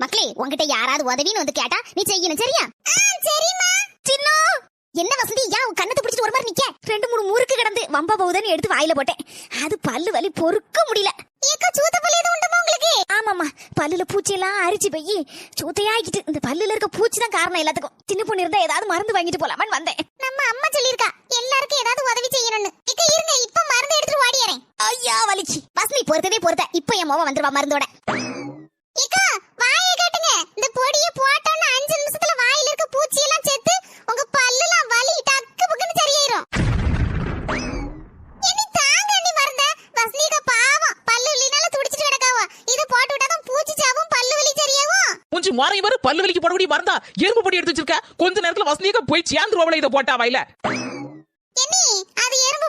மக்களே உன்கிட்ட யாராவது உதவின்னு வந்து கேட்டா நீ செய்யணும் சரியா? சரிம்மா. சின்ன! என்ன வசந்தி? ஏன் உன் கண்ணத்தை பிடிச்சிட்டு ஒரு மாதிரி நிக்க? ரெண்டு மூணு முறுக்கு கிடந்து வம்பா போகுதுன்னு எடுத்து வாயில போட்டேன். அது பல்லு வலி பொறுக்க முடியல. ஏக்கா சூத்த பல்லு எதுவும் உண்டுமா உங்களுக்கு? ஆமாமா பல்லுல பூச்சி எல்லாம் அரிச்சு போய் சூத்தையாக்கிட்டு இந்த பல்லுல இருக்க பூச்சி தான் காரணம் எல்லாத்துக்கும். சின்ன பொண்ணு இருந்தா ஏதாவது மருந்து வாங்கிட்டு போலாமான்னு வந்தேன். நம்ம அம்மா சொல்லிருக்கா எல்லாருக்கும் ஏதாவது உதவி செய்யணும்னு. இக்க இருங்க இப்ப மருந்து எடுத்துட்டு ஓடியறேன். ஐயா வலிக்கு. வசந்தி பொறுத்ததே பொறுத்த. இப்ப என் மோவ வந்துருவா மருந்தோட. இக்கா மூஞ்சி மறையும் வர பல்லு வலிக்கு போடக்கூடிய மறந்தா எறும்பு பொடி எடுத்து வச்சிருக்க. கொஞ்ச நேரத்துல வசதியாக போய் சேர்ந்துருவாங்களே இதை போட்டா வாயில. அது எறும்பு